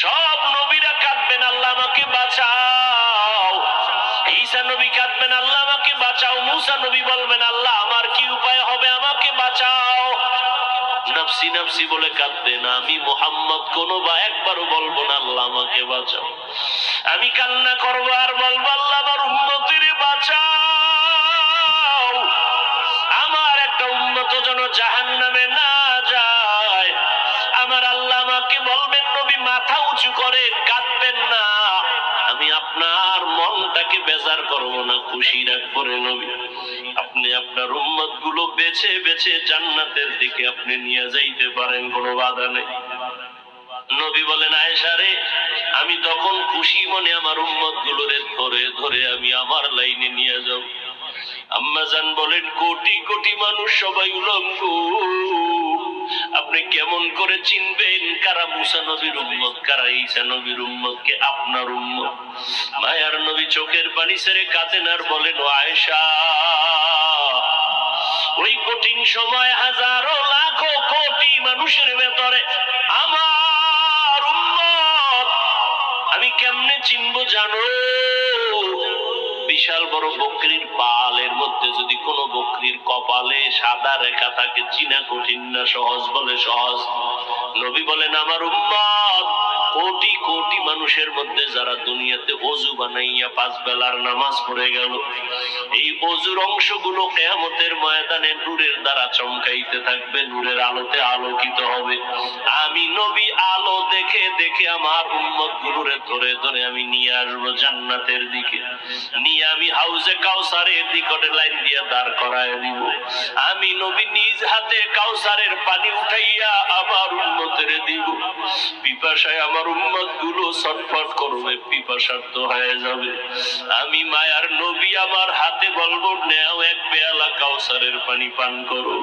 সব নবীরা কাঁদবেন, আল্লাহ আমাকে বাঁচাও। ঈসা নবী কাঁদবেন, আল্লাহ আমাকে বাঁচাও। মুসা নবী বলবেন, আল্লাহ, আমার কি উপায় হবে? আমাকে বাঁচাও। নফসি নফসি বলে কাঁদবেন, আমি মোহাম্মদ কোনো বা একবারও বলব না, আল্লাহ আমাকে বাঁচাও। আমি কান্না করব আর বলব, আল্লাহ, আমার উন্নতির বাঁচাও। আমার একটা উন্নত যেন জাহান নামে না করে, কাঁদবেন না। আমি আপনার মনটাকে বেজার করব না, খুশি রাখব রে নবী। আপনি আপনার উম্মতগুলো বেছে বেছে জান্নাতের দিকে আপনি নিয়ে যাইতে পারেন, কোনো বাধা নেই। নবী বলেন, আয়েশা রে, আমি তখন খুশি মনে আমার উম্মত গুলোরে ধরে ধরে আমি আমার লাইনে নিয়ে যাব। আম্মাজান বলেন, কোটি কোটি মানুষ সবাই উলঙ্গ। আপনি কেমন করে চিনবেন? কারা মুসা নবীর উম্মত, কারা ঈসা নবীর উম্মত, কে আপনার উম্মত? মায়ার নবী চোখের পানি ছেড়ে কাঁদেন আর বলেন আয়েশা, ওই কঠিন সময় হাজারো লাখো কোটি মানুষের ভেতরে আমার উম্মত। আমি কেমনে চিনবো জানো? বিশাল বড় বকরির পালের মধ্যে যদি কোনো বকরির কপালে সাদা রেখা থাকে, চিনা কঠিন না, সহজ বলে সহজ। নবী বলেন, আমার উম্মত, কোটি কোটি মানুষের মধ্যে যারা দুনিয়াতে অজু বানাইয়া পাঁচ বেলার নামাজ পড়ে গেল, এই অজুর অংশগুলো কেয়ামতের ময়দানে নূরের দ্বারা চমকাইতে থাকবে, নূরের আলোতে আলোকিত হবে। আমি নবী দেখে আমার উম্মত গুলোরে ধরে ধরে আমি নিয়ে আসব জান্নাতের দিকে। নিয়ে আমি হাউজে কাউসারের নিকটে লাইন দিয়ে দাঁড় করায় দিব। আমি নবী নিজ হাতে কাউসারের পানি উঠাইয়া আমার উন্মতের দিব। পিপাসায় আমার উন্মতগুলো ছটফট করবে পিপাসার্থ হয়ে যাবে। আমি মায়ার নবী, আমার হাতে বলব, নেও এক পেয়ালা কাউসারের পানি পান করো।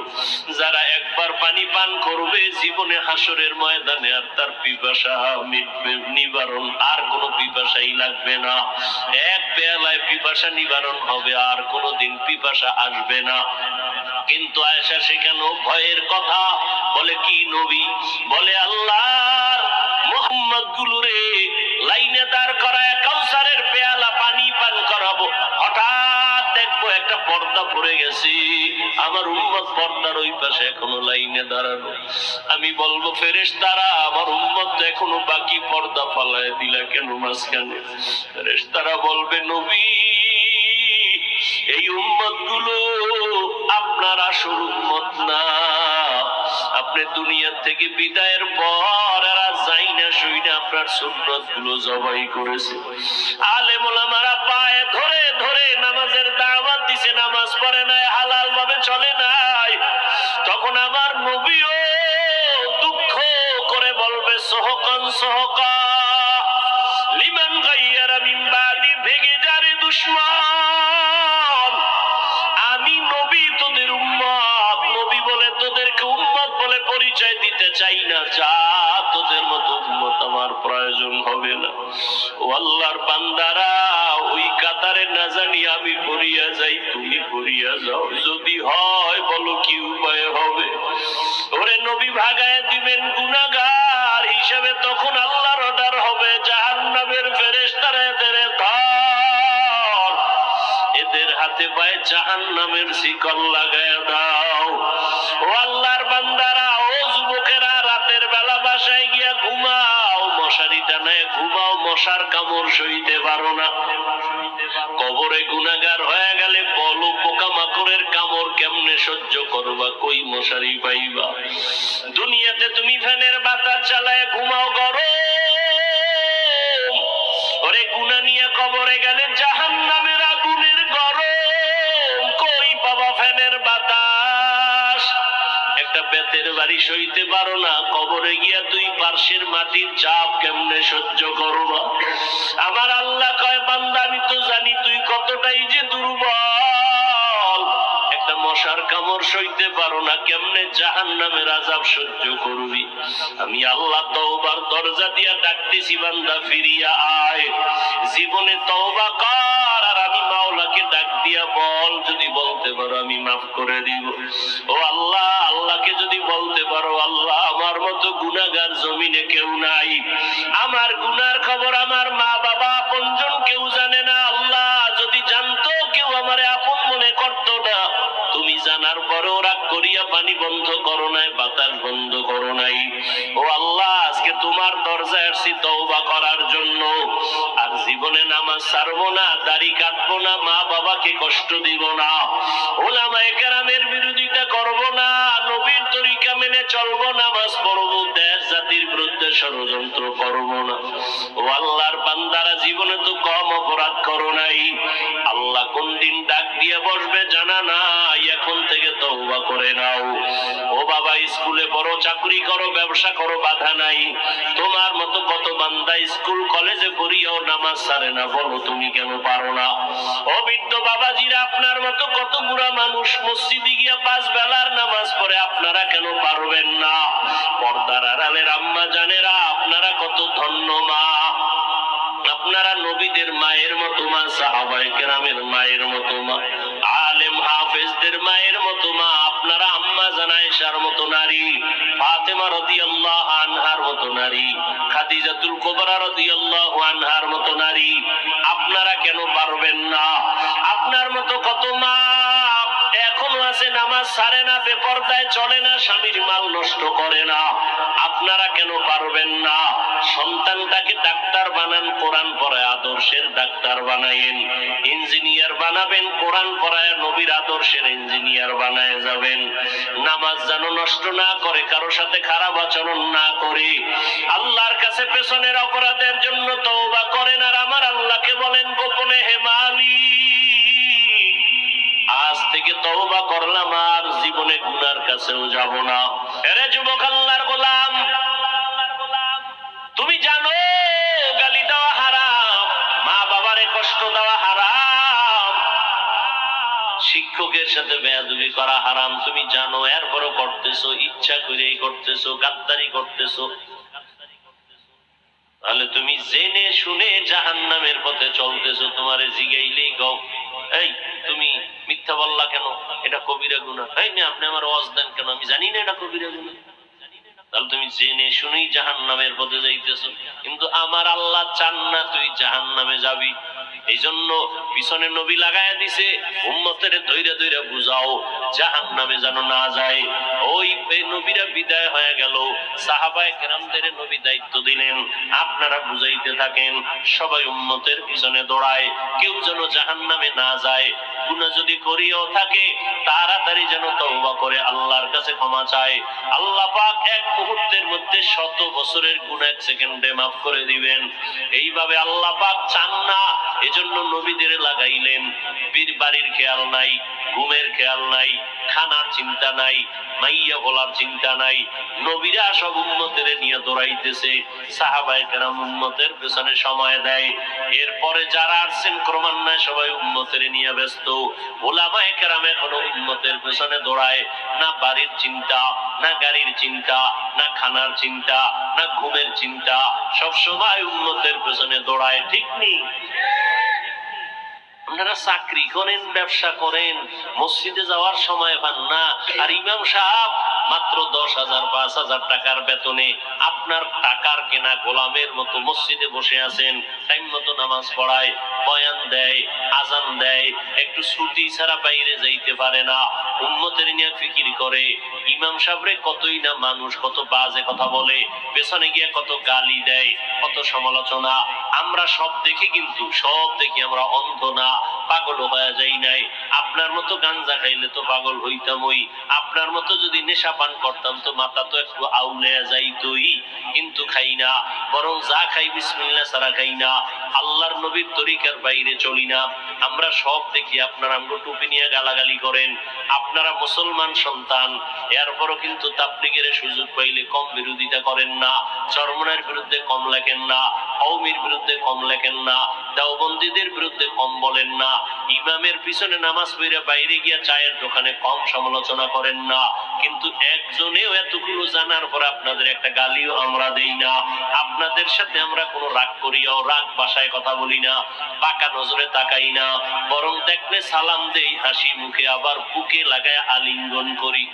যারা একবার পানি পান করবে, জীবনে হাসরের ময়দানে আর তার পিপাসা নিবারণ, আর কোনো পিপাসাই লাগবে না। এক পেয়ালায় পিপাসা নিবারণ হবে, আর কোনদিন পিপাসা আসবে না। কিন্তু আয়সা সেখানে ভয়ের কথা বলে, কি নবী? বলে, আল্লাহ মোহাম্মদ গুলুরে লাইনে দাঁড় করায় কাউসারের পেয়ালা পানি পান একটা পর্দা পড়ে গেছে। আমার উম্মত পর্দার ওই পাশে এখনও লাইনে দাঁড়ানো। আমি বলব ফেরেশ তারা আমার উম্মত এখনও বাকি পর্দা ফালায় দিলা কেন মাঝখানে? ফেরেশ তারা বলবে, নবী, এই উম্মতগুলো আপনার আসল উম্মত না। আপনি দুনিয়া থেকে বিদায়ের পর এরা যাই না শুই না আপনার সুন্নতগুলো জবাই করেছে। আলেম ওলামারা পায়ে ধরে ধরে নামাজের দাওয়াত দিছে, নামাজ পড়ে নাই হালাল ভাবে চলে নাই। তখন আমার নবীও দুঃখ করে বলবে, সহকান, সহকা আমি নবী তোদের নবী বলে তোদেরকে বলে পরিচয় দিতে চাই না, যা তোদের মতো আমার প্রয়োজন হবে না। ও আল্লাহর বান্দারা, ওই কাতারে না জানি আমি পড়িয়া যাই, তুমি পড়িয়া যাও। যদি হয়, বলো কি উপায় হবে? ওরে নবী ভাগায় দিবেন গুনাগার হিসাবে তখন আল্লাহর অর্ডার হবে, জাহান্নামের এদের হাতে পায়ে জাহান নামের শিকল লাগায় দাও। ও আল্লাহর মশারি ঘুমাও, মশার কামড় সইতে পারো না। কবরে গুনাগার হয়ে গেলে বলো পোকা মাকড়ের কামড় কেমনে সহ্য করবা? কই মশারি পাইবা? দুনিয়াতে তুমি ফ্যানের বাতাস চালায় ঘুমাও গরম। ওরে গুনা নিয়ে কবরে গেলে জাহান নামের বেতের বাড়ি সইতে পারো না, কবরে গিয়া তুই পার্শ্বের মাটির চাপ কেমনে সহ্য করবা? আমার আল্লাহ কয়, বান্দা, আমি তো জানি তুই কতটাই যে দুর্বল। একটা মশার কামড় সইতে পারো না, কেমনে জাহান নামের আজাব সহ্য করবি? আমি আল্লাহ তওবার দরজা দিয়া ডাকতেছি, বান্দা, ফিরিয়া আয়। জীবনে তওবা কর। মাওলাকে ডাক দিয়া বল, যদি বলতে পারো আমি মাফ করে দিব। ও আল্লাহ, আল্লাহকে যদি বলতে পারো, আল্লাহ, আমার মতো গুনাগার জমিনে কেউ নাই। আমার গুনার খবর আমার মা বাবা আপনজন কেউ জানে না। আল্লাহ, যদি জানতো, কেউ আমারে আপন মনে করতো না। তুমি জানার পরেও রাগ করিয়া পানি বন্ধ করো নাই, বাতাস বন্ধ করো নাই। ও আল্লাহ, আজকে তোমার দরজায় আসছি তওবা করার জন্য। ছাড়বো না, দাড়ি কাটবো না, মা বাবাকে কষ্ট দিব না। ওলামায়ে কেরামের বিরোধিতা করব না, নবীর তরিকা মেনে চলবো নামাজ পড়ব, দেশ জাতির বিরুদ্ধে ষড়যন্ত্র করব না। ও আল্লাহর বান্দারা জীবনে তো কম অপরাধ করো নাই। আল্লাহ কোন দিন ডাক দিয়ে বসবে জানা নাই, এখন থেকে তওবা করে নাও। ও বাবা, স্কুলে পড়ো, চাকরি করো, ব্যবসা করো, বাধা নাই। তোমার মতো কত বান্দা স্কুল, কলেজে পড়িয়াও নামাজ সারে না বলো, তুমি কেন পারো না? ও বৃদ্ধ বাবাজিরা, আপনার মতো কত বুড়া মানুষ মসজিদে গিয়া পাঁচ বেলার নামাজ পড়ে, আপনারা কেন পারবেন না? পর্দার আড়ালের আম্মা জানেরা, আপনারা কত ধন্য মা। আপনারা নবীদের মায়ের মতো মা সাহাবাই কেরামের মায়ের মতো মা, আলেম হাফেজদের মায়ের মতো মা, আপনারা জানাইশার মতো নারী, ফাতেমা রাদিয়াল্লাহু আনহার মতো নারী, খাদিজাতুল কুবরা রাদিয়াল্লাহু আনহার মতো নারী। আপনারা কেন পারবেন না? আপনার মতো কত মা সারে না, বেপরদায় চলে না, স্বামীর মাল নষ্ট করে না। আপনারা কেন পারবেন না? সন্তানটাকে ডাক্তার বানান, কোরআন পড়ায় আদর্শের ডাক্তার বানাইন ইঞ্জিনিয়ার বানাবেন, কোরআন পড়ায় নবীর আদর্শের ইঞ্জিনিয়ার বানায় যাবেন। নামাজ যেন নষ্ট না করে, কারও সাথে খারাপ আচরণ না করে। আল্লাহর কাছে পেছনের অপরাধের জন্য তওবা করেন, আর আমার আল্লাহকে বলেন, গোপনে হে আজ থেকে তওবা করলাম আর জীবনে গুনার কাছেও যাব না। এরে যুবক আল্লাহর গোলাম, তুমি জানো গালি দেওয়া হারাম মা বাবারে কষ্ট দেওয়া হারাম, শিক্ষকের সাথে বেয়াদবি করা হারাম। তুমি জানো, এরপরও করতেছো, ইচ্ছা করেই করতেছো, গাদ্দারি করতেছো। তাহলে তুমি জেনে শুনে জাহান্নামের পথে চলতেছো, তোমারে জিগাইলেই গও এই মিথ্যা বললা কেন? এটা কবিরা গুণা এই না, আপনি আমার ওয়াজ দেন কেন? আমি জানি না এটা কবিরা গুণা তাহলে তুমি জেনে শুনেই জাহান নামের পথে যাইতেছো। কিন্তু আমার আল্লাহ চান না তুই জাহান নামে যাবি। এই জন্য পিছনে নবী লাগায় দিছে, উম্মতের ধৈর্য ধৈর্য বুঝাও জাহান নামে যেন না যায়। ওই নবীরা বিদায় হয়ে গেল। সাহাবায়ে কেরামদের নবী দায়িত্ব দিলেন, আপনারা বুঝাইতে থাকেন, সবাই উম্মতের পিছনে দৌড়ায়, কেউ যেন জাহান নামে না যায়। গুণা যদি করিও থাকে, তাড়াতাড়ি যেন তওবা করে আল্লাহর কাছে ক্ষমা চায়। আল্লাহ পাক এক মুহূর্তের মধ্যে শত বছরের গুণ এক সেকেন্ডে মাফ করে দিবেন। এইভাবে আল্লাহ পাক চান না, এজন্য নবীদের লাগাইলেন। বীর বাড়ির খেয়াল নাই, ঘুমের খেয়াল নাই, খানার চিন্তা নাই, মাইয়া বলার চিন্তা নাই। নবীরা সব উন্মতের নিয়ে দৌড়াইতেছে সাহাবাই কেরাম উন্মতের পেছনে সময় দেয়। এরপরে যারা আসছেন, ক্রমান্বয়ে সবাই উন্মতের নিয়ে ব্যস্ত। বাড়ির চিন্তা, না গাড়ির চিন্তা, না খানার চিন্তা, না ঘুমের চিন্তা উন্মতের পেছনে দৌড়ায়, ঠিক নেই? আপনারা চাকরি করেন, ব্যবসা করেন, মসজিদে যাওয়ার সময় পান না, আর ইমাম সাহেব মাত্র দশ হাজার, পাঁচ হাজার টাকার বেতনে আপনার টাকার কেনা গোলামের মতো মসজিদে বসে আছেন, টাইম মতো নামাজ পড়ায়, বয়ান দেয় আজান দেয়, একটু ছুটি ছাড়া বাইরে যাইতে পারে না। উন্নতের নিয়ে ফিকির করে, ইমাম সাহেবরে কতই না মানুষ, কত বাজে কথা বলে, পেছনে গিয়ে কত গালি দেয়, কত সমালোচনা। আমরা সব দেখি কিন্তু, সব দেখি আমরা অন্ধ না। পাগল হয়ে যাই নাই। আপনার মতো গাঞ্জা খাইলে তো পাগল হইতাম ওই আপনার মতো যদি নেশা পান করতাম তো মাথা তো একটু আউলে যাইতই। কিন্তু খাই না, বরং যা খাই বিসমিল্লা ছাড়া খাই না। আল্লাহর নবীর তরিকার বাইরে চলি না। আমরা সব দেখি আপনারা আমগো টুপি নিয়ে গালাগালি করেন। আপনারা মুসলমান সন্তান। এরপরও কিন্তু তাবলিগের সুযোগ পাইলে কম বিরোধিতা করেন না। চরমনের বিরুদ্ধে কম লেখেন না। কৌমির বিরুদ্ধে কম লেখেন না। দেওবন্দীদের বিরুদ্ধে কম বলেন না। ইমামের পিছনে নামাজ পড়ে বাইরে গিয়া চায়ের দোকানে কম সমালোচনা করেন না কিন্তু একজনেও এতগুলো জানার পর আপনাদের একটা গালিও আমরা দেই না আপনাদের সাথে আমরা কোনো রাগ করিয়াও রাগ ভাষায় কথা বলি না বাঁকা নজরে তাকাই না বরং দেখলে সালাম দেই হাসি মুখে আবার বুকে লাগায় আলিঙ্গন করি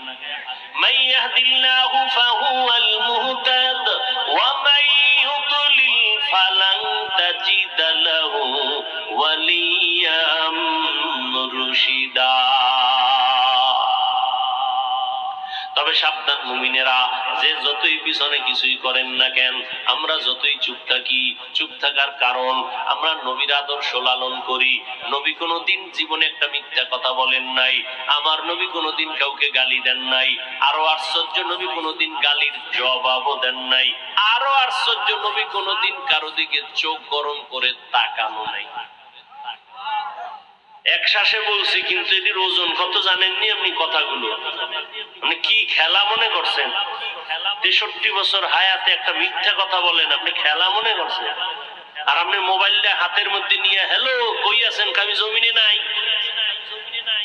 من يهد الله فهو المهتد ومن يضلل فلن تجد له وليا তবে সাবধান মুমিনেরা, যে যতই পিছনে কিছুই করেন না কেন, আমরা যতই চুপ থাকি, চুপ থাকার কারণ আমরা নবীর আদর্শ লালন করি। নবী কোনোদিন জীবনে একটা মিথ্যা কথা বলেন নাই, আমার নবী কোনোদিন কাউকে গালি দেন নাই, আরও আশ্চর্য নবী কোনোদিন গালির জবাবও দেন নাই, আরও আশ্চর্য নবী কোনোদিন কারও দিকে চোখ গরম করে তাকানো নাই। এক শ্বাসে বলছি, কিন্তু এটির ওজন কত জানেননি আপনি কথাগুলো? আপনি কি খেলা মনে করছেন? তেষট্টি বছর হায়াতে একটা মিথ্যা কথা বলেন, আপনি খেলা মনে করছেন? আর আপনি মোবাইলটা হাতের মধ্যে নিয়ে, হ্যালো, কই আছেন? আমি জমিনে নাই।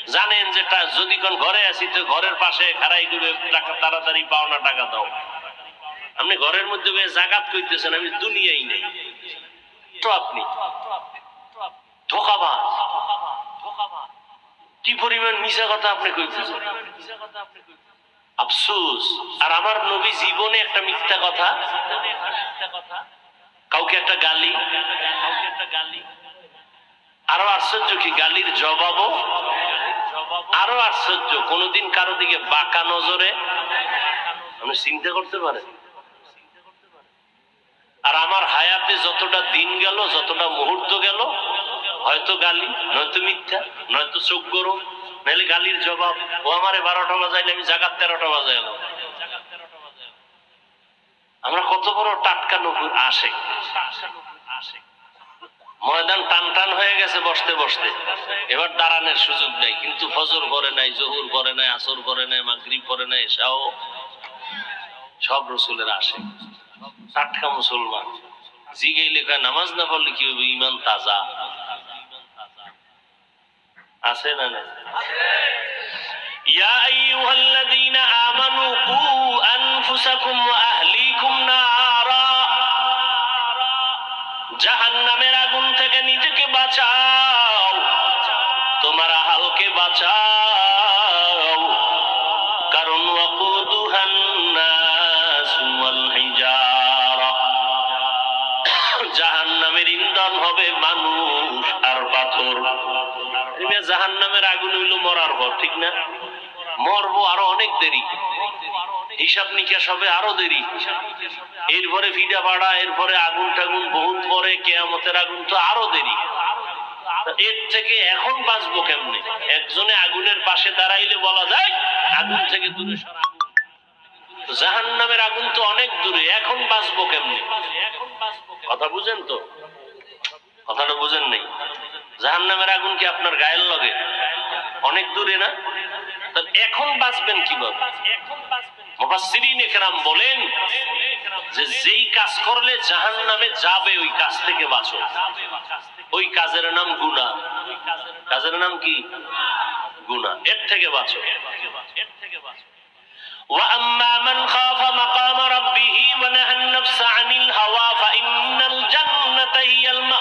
জানেন যে যদি কোন ঘরে আছি, তো ঘরের পাশে খারাই ডুবে টাকা, তাড়াতাড়ি পাওনা টাকা দাও। আপনি ঘরের মধ্যে জাগাত করতেছেন আমি দুনিয়াই নেই। তো আপনি? ধোকাবাজ। কি পরিমাণ মিশা কথা আপনি কইতেছেন? আফসোস। আর আমার নবী জীবনে একটা মিথ্যা কথা, কাউকে একটা গালি, আরও আশ্চর্য কি, গালির জবাবও? আরও আশ্চর্য, কোনোদিন কারও দিকে বাঁকা নজরে আপনি চিন্তা করতে পারেন? আর আমার হায়াতে যতটা দিন গেল, যতটা মুহূর্ত গেল হয়তো গালি, নয়তো মিথ্যা, নয়তো চোখ গরম, নাহলে গালির জবাব, ও আমারে বারোটা বাজাইলে আমি জাগাত তেরোটা বাজাইল আমরা কত বড় টাটকা নকুর আসে ময়দান টান টান হয়ে গেছে বসতে বসতে। এবার দাঁড়ানোর সুযোগ নাই, কিন্তু ফজর করে নাই, জহুর করে নাই, আসর করে নাই, মাগরিব করে নাই, এসাও। সব রসুলের আসে টাটকা মুসলমান। জিগাই লেখা নামাজ না পড়লে কি হবে ইমান তাজা। আছে না নাই? ইয়া আইয়ুহাল্লাযীনা আমানু কু আনফুসাকুম ওয়া আহলিকুম নারা। জাহান্নামের আগুন থেকে নিজেকে বাঁচাও। তোমার আহালকে বাঁচাও। জাহান নামের আগুন হইল মরার পর ঠিক না? মরবো আরও অনেক দেরি। হিসাব নিকাশ হবে আরও দেরি। এরপরে ফিডা পাড়া এরপরে আগুন টাগুন বহুত পরে কেয়ামতের আগুন তো আরও দেরি। এর থেকে এখন বাঁচবো কেমনে? একজনে আগুনের পাশে দাঁড়াইলে বলা যায়, আগুন থেকে দূরে সরা জাহান নামের আগুন তো অনেক দূরে, এখন বাঁচবো কেমনে? কথা বুঝেন তো? কথাটা বুঝেন নেই? জাহান নামের আগুন কি আপনার গায়ের লগে? অনেক দূরে না তাহলে এখন বাঁচবেন কিভাবে মুফাসসিরিন একরাম বলেন যে যেই কাজ করলে জাহান নামে যাবে ওই কাজ থেকে বাঁচো ওই কাজের নাম গুনাহ কাজের নাম কি গুনাহ এর থেকে বাঁচো وأما من خاف مقام ربه ونهى النفس عن الهوى فإن الجنة هي المأوى আল্লাহ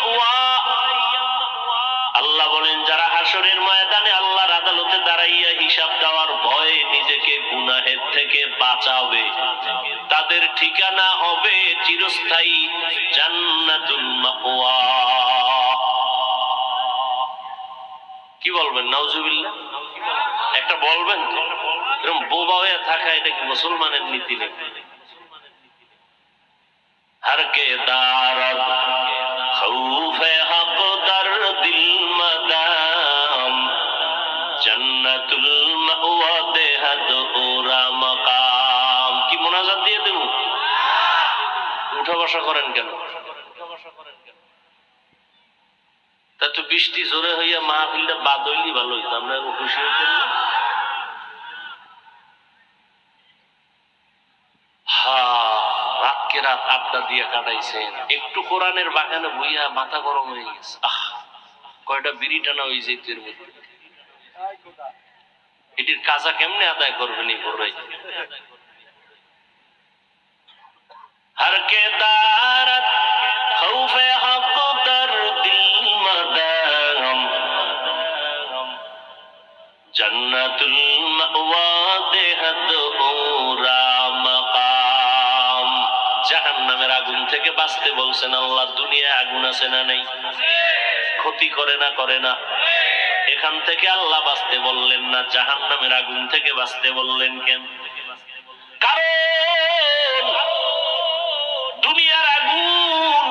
বলেন, যারা আসরের ময়দানে আল্লাহর আদালতে দাঁড়াইয়া হিসাব দেওয়ার ভয়ে নিজেকে গুনাহের থেকে বাঁচাবে। তাদের ঠিকানা হবে চিরস্থায়ী জান্নাতুল মাওয়া। কি বলবেন, নাউজুবিল্লাহ? একটা বলবেন এরকম বোবা হয়ে থাকা, এটা কি মুসলমানের নীতি নেই হারকে দারা উঠা বসা করেন কেন? তা তো বৃষ্টি জোরে হইয়া মাহফিলটা বাদ হইলি ভালো হইতো, আমরা খুশি হইতেন না। রাতকে রাত আড্ডা দিয়ে কাটাইছেন। একটু কোরআনের বাগানে বইয়া মাথা গরম হয়ে গেছে। আহ, কয়টা বিড়ি টানা যেত এর মধ্যে। এটির কাজা কেমনে আদায় করবেন এই বড়াই? জাহান্নামের আগুন থেকে বাঁচতে বলছেন আল্লাহ, দুনিয়ায় আগুন না নেই? ক্ষতি করে না করে না। এখান থেকে আল্লাহ বাঁচতে বললেন না, জাহান্নামের আগুন থেকে বাঁচতে বললেন কেন? কারণ দুনিয়ার আগুন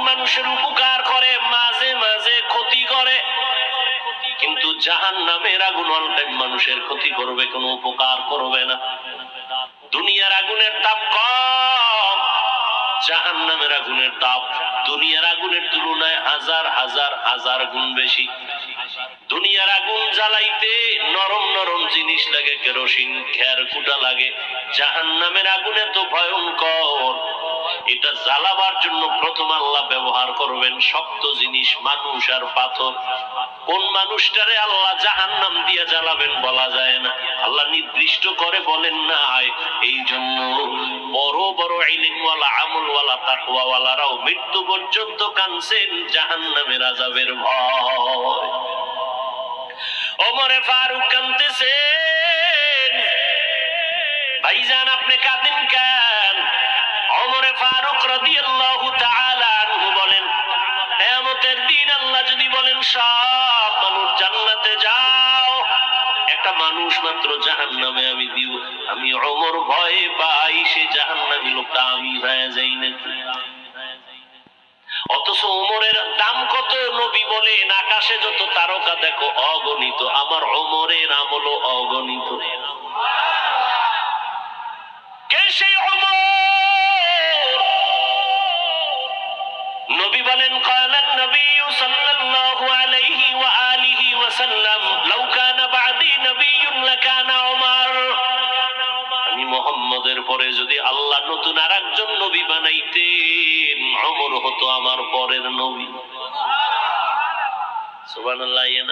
মানুষের উপকার করে, মাঝে মাঝে ক্ষতি করে। কিন্তু জাহান নামের আগুন টাইম মানুষের ক্ষতি করবে, কোনো উপকার করবে না। দুনিয়ার আগুনের তাপ কম জাহান নামের আগুনের তাপ দুনিয়ার আগুনের তুলনায় হাজার হাজার হাজার গুণ বেশি। দুনিয়ার আগুন জ্বালাইতে নরম নরম জিনিস লাগে, কেরোসিন খের কুটা লাগে। জাহান নামের আগুনে তো ভয়ঙ্কর এটা জ্বালাবার জন্য প্রথম আল্লাহ ব্যবহার করবেন শক্ত জিনিস, মানুষ আর পাথর। কোন মানুষটারে আল্লাহ জাহান নাম দিয়ে জ্বালাবেন বলা যায় না। আল্লাহ নির্দিষ্ট করে বলেন না এই জন্য বড় বড় ইলিমওয়ালা, আমলওয়ালা, তাকওয়াওয়ালারাও মৃত্যু পর্যন্ত কানছেন জাহান নামের আজাবের ভয়। ওমরে ফারুক কানতেছেন ভাইজান, আপনি কাঁদেন কেন? ওমরে ফারুক রাদিয়াল্লাহু তাআলা আনহু বলেন, কিয়ামতের দিন আল্লাহ যদি বলেন, সব মানুষ জান্নাতে যাও। একটা মানুষ মাত্র জাহান্নামে আমি দিব আমি ওমর ভয়ে পাই, সে জাহান্নামী লোকটা আমি হয়ে যাই নাকি? অথচ ওমরের দাম কত নবী বলেন, আকাশে যত তারকা দেখো অগণিত, আমার ওমরের আমল অগণিত। কে সেই ওমর? বলেন কালান আমি মুহাম্মদের পরে যদি আল্লাহ নতুন আর একজন নবী বানাইতেন, অমর হতো আমার পরের নবী। সুবহানাল্লাহ ইয়ে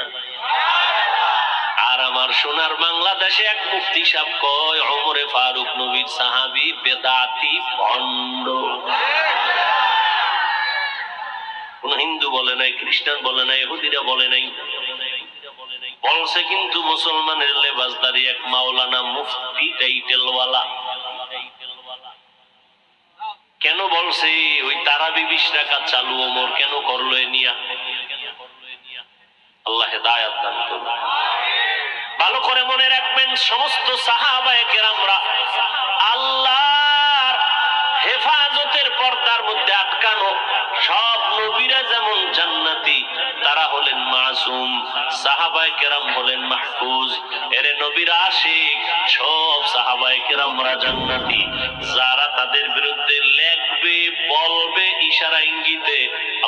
আর আমার সোনার বাংলাদেশে এক মুফতি সাহেব কয়, অমরে ফারুক নবীর সাহাবি বেদাতি ভণ্ড। বলে নাই, খ্রিস্টান বলে নাই, ইহুদিরা বলে নাই। বলছে কিন্তু মুসলমানের লেবাসদারি এক মাওলানা মুফতি টাইটেলওয়ালা। কেন বলছে, ওই তারাবি বিশ টাকা চালু ওমর কেন করল এ নিয়া? আল্লাহ দান করুন। ভালো করে মনে রাখবেন, সমস্ত সাহাবায়ে কেরামরা পর্দার মধ্যে আটকানো সব নবীরা যেমন জান্নাতি, তারা হলেন মাসুম সাহাবাই কেরাম হলেন মাহফুজ। এরে নবীরা আশিক, সব সাহাবাই কেরামরা জান্নাতি। যারা তাদের বিরুদ্ধে লেখবে বলবে ইশারা ইঙ্গিতে,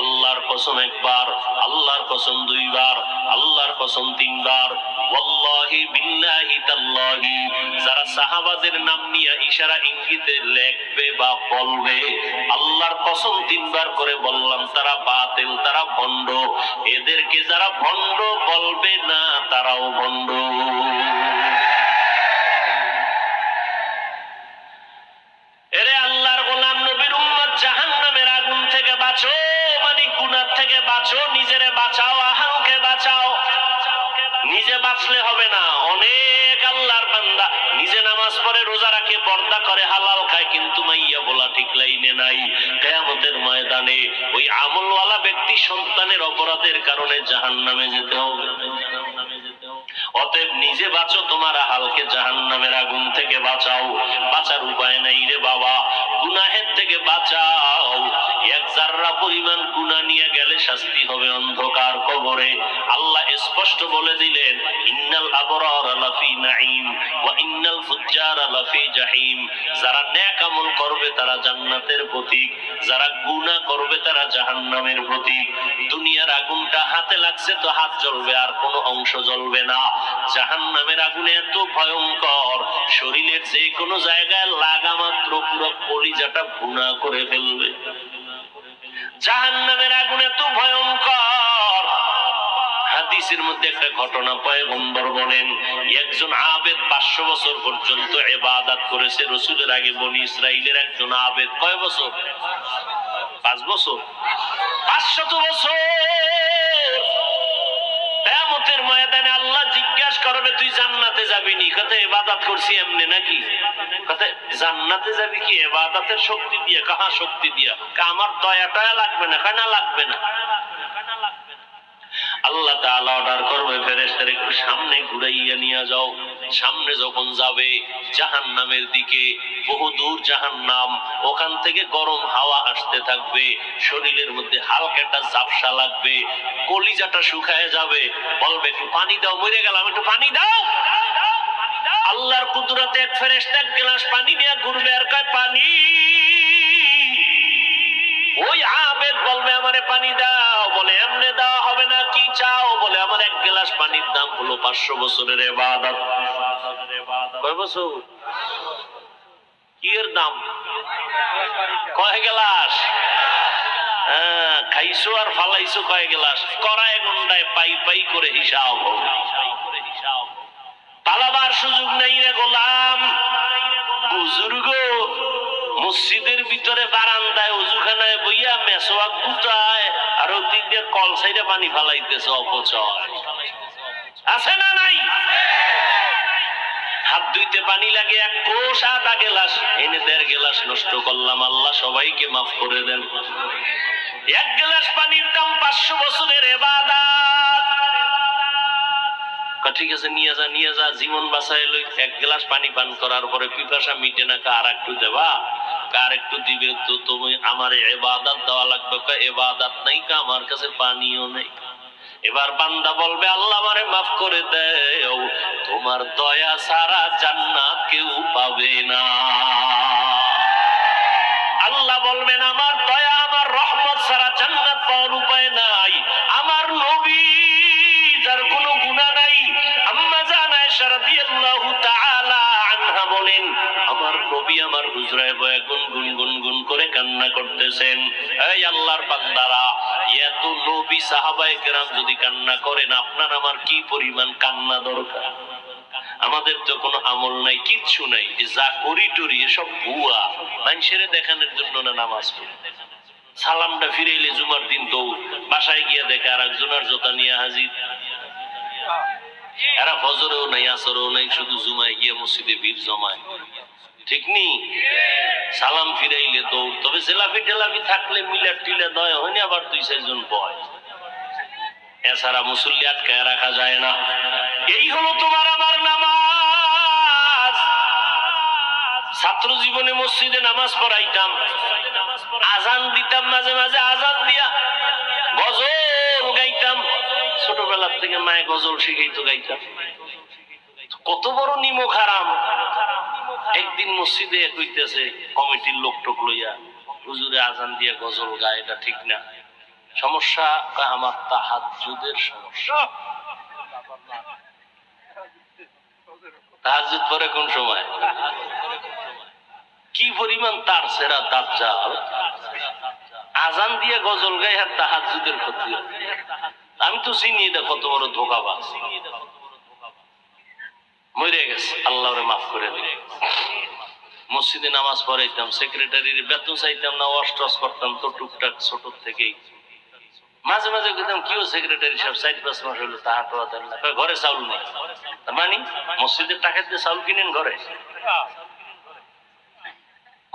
আল্লাহর কসম একবার, আল্লাহর কসম দুইবার, আল্লাহর কসম তিনবার। ওয়াল্লাহি বিল্লাহি তাল্লাহি, যারা সাহাবাদের নাম নিয়ে ইশারা ইঙ্গিতে লেখবে বা বলবে, আল্লাহর কসম তিনবার করে বললাম, তারা বাতিল, তারা ভণ্ড। এদেরকে যারা ভণ্ড বলবে না, তারাও ভণ্ড এরে আল্লাহর গোলাম নবীর উম্মত জাহান্নামের আগুন থেকে বাঁচো মানে গুনার থেকে বাঁচো, নিজেরে বাঁচাও আহালকে বাঁচাও। নিজে বাঁচলে হবে না। অনেক আল্লাহর বান্দা নিজে নামাজ পড়ে রোজা রাখে, পর্দা করে, হালাল খায়, কিন্তু মাইয়া বলা ঠিক লাইনে নাই। কেয়ামতের ময়দানে ওই আমলওয়ালা ব্যক্তি সন্তানের অপরাধের কারণে জাহান্নামে যেতে হবে। অতএব নিজে বাঁচো, তোমার হালকে জাহান নামের আগুন থেকে বাঁচাও। বাঁচার উপায় নাই রে বাবা, গুনাহের থেকে বাঁচাও। এক জাররা পরিমাণ গুনাহ নিয়ে গেলে শাস্তি হবে অন্ধকার কবরে। আল্লাহ স্পষ্ট বলে দিলেন, ইন্নাল আবরার লাফি নাঈম ওয়া ইন্নাল ফুজ্জার লাফি জাহিম। যারা নেক আমল করবে তারা জান্নাতের প্রতীক, যারা গুনাহ করবে তারা জাহান্নামের প্রতীক। দুনিয়ার আগুনটা হাতে লাগছে তো হাত জ্বলবে, আর কোনো অংশ জ্বলবে না। জাহান্নামের আগুনে এত ভয়ঙ্কর, শরীরের যে কোনো জায়গায় লাগা মাত্র পুরো কলিজাটা ভুনা করে ফেলবে। জাহান্নামের আগুন এত ভয়ঙ্কর। হাদিসের মধ্যে একটা ঘটনা পয়গম্বর বলেন, একজন আবেদ পাঁচশো বছর পর্যন্ত এবাদাত করেছে। রসুলের আগে বনি ইসরাইলের একজন আবেদ কয় বছর? পাঁচ বছর। পাঁচশত বছর। কেয়ামতের ময়দানে আল্লাহ জিজ্ঞাসা করবে, তুই জান্নাতে যাবি নি? কথা এবাদত করছি এমনি নাকি? কথা জান্নাতে যাবি কি? এবাদতের শক্তি দিয়ে, কাহা শক্তি দিয়া? আমার দয়া টয়া লাগবে না। কেনা লাগবে না। আল্লাহ তাআলা অর্ডার করবে ফেরেশতাদের সামনে ঘুরাইয়া নিয়ে যাও। সামনে যখন যাবে জাহান নামের দিকে, বহু দূর জাহান নাম ওখান থেকে গরম হাওয়া আসতে থাকবে, শরীরের মধ্যে হালকা একটা ঝাপসা লাগবে, কলিজাটা শুকায় যাবে, বলবে, একটু পানি দাও, মরে গেলাম, একটু পানি দাও। আল্লাহর কুদরতে এক ফেরেস্তা এক গ্লাস পানি নিয়ে ঘুরবে, আর কয়, পানি। ওই আবেদ বলবে আমারে পানি দাও। বলে এমনে দেওয়া হবে না কি চাও? বলে আমার এক গ্লাস পানির দাম হলো পাঁচশো বছরের এবাদত। কয় বছর? কি এর দাম? কয় গ্লাস? হ্যাঁ, খাইছো আর ফালাইছো কয় গ্লাস? করায় গন্ডায় পাই পাই করে হিসাব পালাবার সুযোগ নেই রে গোলাম। বুজুর্গ মসজিদের ভিতরে বারান্দায়, অজুখানায় বইয়া মেসোয়াক গুটায় আর ওদিক দিয়ে কল সাইডে পানি ফালাইতেছে অপচয়। আছে না নাই? হাত ধুইতে পানি লাগে, এক কোষ আধা গেলাস, এনে দেড় গেলাস নষ্ট করলাম। আল্লাহ সবাইকে মাফ করে দেন। এক গেলাস পানির দাম পাঁচশো বছরের এবাদাত। কা ঠিক আছে, নিয়ে যা নিয়ে যা, জীবন বাঁচাই লই। এক গ্লাস পানি পান করার পরে পিপাসা মিটে না, কা, আর একটু দেবা? কার একটু দিবে তো তুমি, আমার এবাদাত দেওয়া লাগবে। কা, এবাদাত নাই, কা, আমার কাছে পানিও নেই। এবার বান্দা বলবে, আল্লাহ আমারে মাফ করে দেও, তোমার দয়া সারা জান্নাত কেউ পাবে না। আল্লাহ বলবেন, আমার দয়া, আমার রহমত সারা জান্নাত পাওয়ার উপায় নাই। নবী আমার হুজরায় গুন গুন গুন গুন করে কান্না করতেছেন। এই আল্লাহর এত নবী কেরাম যদি কান্না করেন, আপনার আমার কি পরিমাণ কান্না দরকার? আমাদের তো কোনো আমল নাই, কিচ্ছু নাই। যা করি টরি, এসব ভুয়া। মানুষের দেখানোর জন্য না নামাজ সালামটা ফিরে এলে জুমার দিন দৌড়। বাসায় গিয়ে দেখে আর একজনের জোতা নিয়ে হাজির। এরা ফজরেও নাই, আসরেও নাই, শুধু জুমায় গিয়ে মসজিদে ভিড় জমায়। ঠিক নি? সালাম ফিরাইলে দৌড় তবে জেলাপি টেলাপি থাকলে মিলার টিলে দয় হয়নি, আবার দুই চারজন বয়। এছাড়া মুসল্লি আটকায় রাখা যায় না। এই হলো তোমার আমার নামাজ। ছাত্র জীবনে মসজিদে নামাজ পড়াইতাম। আজান দিতাম, মাঝে মাঝে আজান দিয়া গজল গাইতাম। ছোটবেলার থেকে মায়ে গজল শিখাইতো গাইতাম। কত বড় নিমক হারাম। একদিন মসজিদে কইতেছে, কমিটির লোক টোক লইয়া, হুজুরে আজান দিয়া গজল গায় এটা ঠিক না। সমস্যা? আমার তাহাজ্জুদের সমস্যা। তাহাজ্জুদ পরে কোন সময়? কি পরিমাণ তার সেরা দাজ্জাল? আজান দিয়ে গজল গায়ে আর তাহাজ্জুদের ক্ষতি। আমি তো চিনি এটা কত বড় ধোকাবাজ। মরে গেছে। আল্লাহ মাফ করে দিন। মসজিদে নামাজ পড়াইতাম সেক্রেটারির বেতন চাইতাম না অষ্টস করতাম তো টুকটাক ছোট থেকেই। মাঝে মাঝে কইতাম কিও সেক্রেটারি সাহেব? সাইড পাঁচ মাস হলো তাহা তো দেন ঘরে চাউল নেই। তার মানে মসজিদের টাকা দিয়ে চাউল কিনেন ঘরে?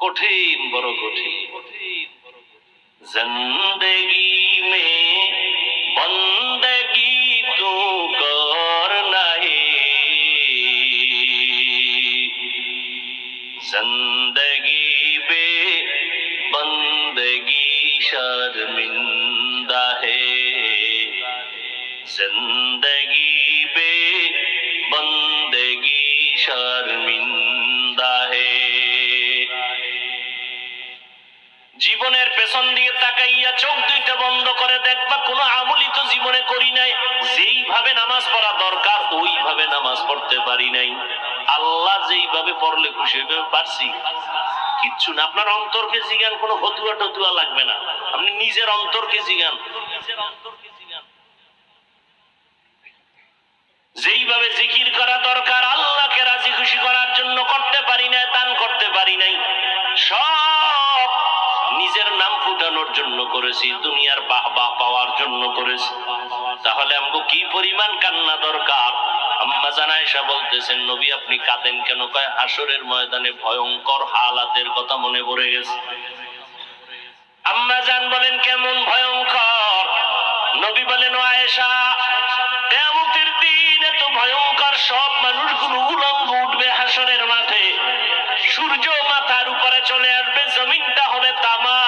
কঠিন, বড় কঠিন। জিন্দগি মে বন্দগি তু जिंदगी बे बंदगी शर्मिंदा है जिंदगी बे बंदगी शर्मिंदा है জীবনের পেছন দিয়ে তাকাইয়া চোখ দুইটা বন্ধ করে দেখবা কোনো আমলই তো জীবনে করি নাই যেইভাবে নামাজ পড়া দরকার ওইভাবে নামাজ পড়তে পারি নাই আল্লাহ যেইভাবে পড়লে খুশি হইবে পারছি। কিচ্ছু না। আপনার অন্তরকে জিগান, কোনো ফতুয়া টতুয়া লাগবে না। আপনি নিজের অন্তরকে জিগান। যেইভাবে জিকির করা দরকার, আল্লাহকে রাজি খুশি করার জন্য করতে পারি না দান করতে পারি নাই। সব নিজের নাম ফুটানোর জন্য করেছি, দুনিয়ার বাহ বাহ পাওয়ার জন্য করেছি। তাহলে আমগো কি পরিমাণ কান্না দরকার? আম্মা জানাইসা বলতেছেন, নবী, আপনি কাঁদেন কেন? কয় হাসরের ময়দানে ভয়ঙ্কর হালাতের কথা মনে পড়ে গেছে। আম্মা জান বলেন, কেমন ভয়ঙ্কর? নবী বলেন, আয়েশা, কেয়ামতের দিন এত ভয়ঙ্কর সব মানুষগুলো উলঙ্গ উঠবে হাসরের মাঠে। সূর্য মাথার উপরে চলে আসবে, জমিনটা হবে তামা,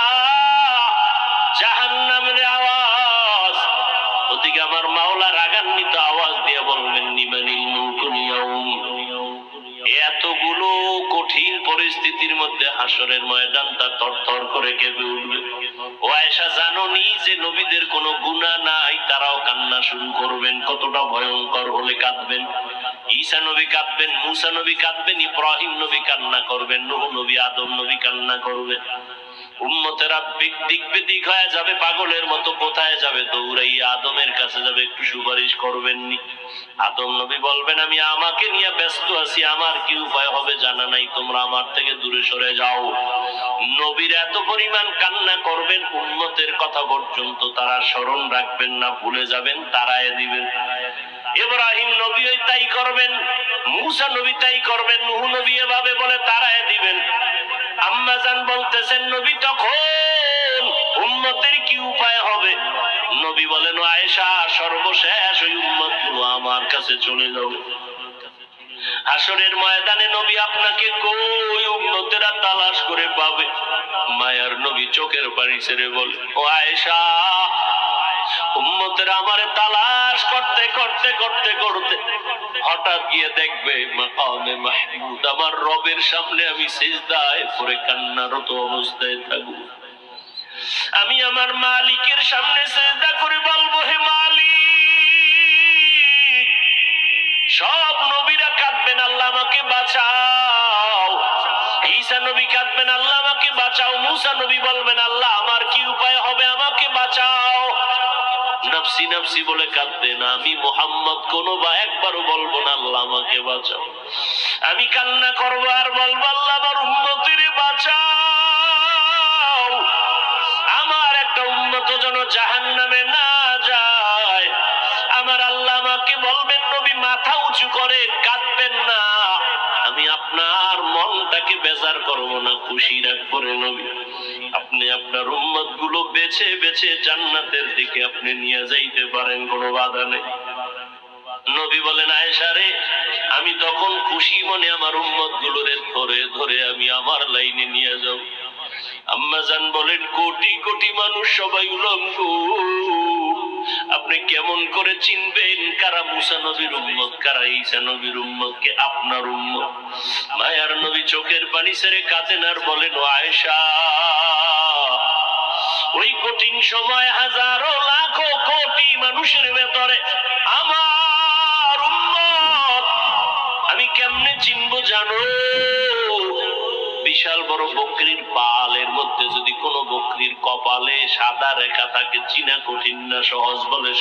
জাহান্নামের আওয়াজ। ওদিকে আমার মাওলা রাগান্বিত আওয়াজ পরিস্থিতির মধ্যে হাসরের ময়দানটা তরতর করে কেঁপে উঠবে। ও আয়েশা, জানোনি যে নবীদের কোনো গুণা নাই? তারাও কান্না শুরু করবেন। কতটা ভয়ঙ্কর হলে কাঁদবেন। ঈসা নবী কাঁদবেন, মুসা নবী কাঁদবেন, ইব্রাহিম নবী কান্না করবেন নবী, আদম নবী কান্না করবেন আমার থেকে দূরে সরে যাও। নবীর এত পরিমাণ কান্না করবেন উন্মতের কথা পর্যন্ত তারা স্মরণ রাখবেন না, ভুলে যাবেন, তারায় দিবেন। ইব্রাহিম নবী তাই করবেন, মুসা নবী তাই করবেন, নুহ নবী এভাবে বলে তারায় দিবেন। আম্মাজান বলতেছেন, নবী তখন উম্মতের কি উপায় হবে? নবী বলেন, আয়েশা, সর্বশেষ ওই উম্মত আমার কাছে চলে যাবে। হাসরের ময়দানে নবী আপনাকে কই উম্মতেরা তালাশ করে পাবে? মায়ার নবী চোখের বাড়ি ছেড়ে বলে, ও আয়েশা উম্মতেরা আমারে তালাশ করতে করতে করতে করতে। হঠাৎ গিয়ে দেখবে আমার রবের সামনে আমি সিজদায় পরে কান্নারত অবস্থায় থাকব। আমি আমার মালিকের সামনে সেজদা করে বলব, হে মালিক, সব নবীরা কাঁদবেন, আল্লাহ আমাকে বাঁচাও। ঈসা নবী কাঁদবেন, আল্লাহ আমাকে বাঁচাও। মুসা নবী বলবেন, আল্লাহ, আমার কি উপায় হবে আমাকে বাঁচাও? নফসি নফসি বলে কাঁদবেন আমি মোহাম্মদ কোনো বা একবারও বলব না, আল্লাহ আমাকে বাঁচাও। আমি কান্না করব আর বলব, আল্লাহ আমার উন্নতির বাঁচাও। আমার একটা উন্নত যেন জাহান নামে না যায়। আমার আল্লাহ আমাকে বলবেন, নবী মাথা উঁচু করে বেজার করব না, খুশি রাখব রে নবী। আপনি আপনার উম্মতগুলো বেছে বেছে জান্নাতের দিকে আপনি নিয়ে যাইতে পারেন, কোনো বাধা নেই। নবী বলেন, আয়েশা রে, আমি তখন খুশি মনে আমার উম্মত গুলোরে ধরে ধরে আমি আমার লাইনে নিয়ে যাব। আম্মাজান বলেন, কোটি কোটি মানুষ সবাই উলঙ্গ। আপনি কেমন করে চিনবেন? কারা মুসা নবীর উম্মত, কারা ঈসা নবীর উম্মত, কে আপনার উম্মত? মায়ার নবী চোখের পানি ছেড়ে কাঁদেন আর বলেন, আয়েশা, ওই কঠিন সময় হাজারো লাখো কোটি মানুষের ভেতরে আমার উম্মত। আমি কেমনে চিনবো জানো? বিশাল বড় বকরির পালের মধ্যে যদি কোনো বকরির কপালে সাদা রেখা থাকে, চিনা কঠিন না, সহজ বলে।